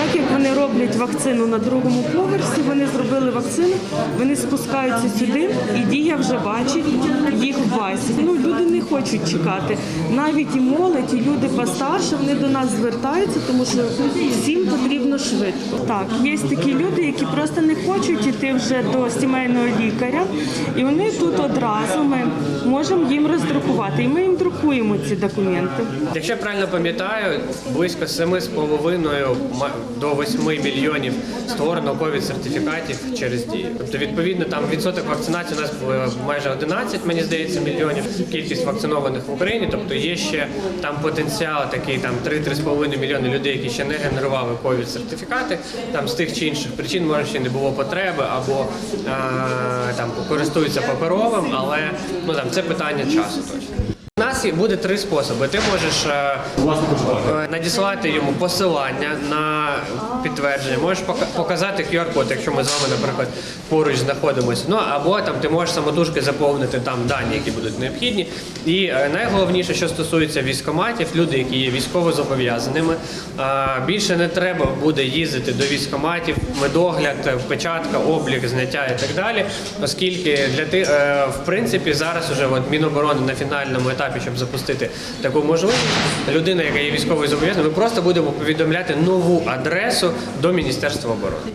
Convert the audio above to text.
Так як вони роблять вакцину на другому поверсі, вони зробили вакцину, вони спускаються сюди, і дія вже бачить їх в. Ну люди не хочуть чекати. Навіть і молодь, і люди постарше вони до нас звертаються, тому що всім потрібно швидко. Так, є такі люди, які просто не хочуть іти вже до сімейного лікаря, і вони тут одразу можемо їм роздрукувати. І ми їм друкуємо ці документи. Якщо я правильно пам'ятаю, близько 7,5 ма- до 8 мільйонів створено ковід сертифікатів через дію. Тобто, відповідно, там відсоток вакцинації у нас майже 11, мені здається, мільйонів. Кількість вакцинованих в Україні. Тобто є ще там потенціал такий там 3-3,5 мільйони людей, які ще не генерували ковід сертифікати. Там з тих чи інших причин може ще не було потреби або е, там користуються паперовим, але ну там це питання часу точно. У нас буде три способи. Ти можеш е, надіслати йому посилання на підтвердження, можеш показати QR-код, якщо ми з вами, наприклад, поруч знаходимося. Ну або там ти можеш самотужки заповнити там дані, які будуть необхідні. І е, найголовніше, що стосується військоматів, люди, які є військово зобов'язаними, більше не треба буде їздити до військоматів, медогляд, печатка, облік, зняття і так далі, оскільки для ти, е, в принципі зараз уже от Міноборони на фінальному етапі, щоб запустити таку можливість, людина, яка є військовою зобов'язаною, ми просто будемо повідомляти нову адресу до Міністерства оборони.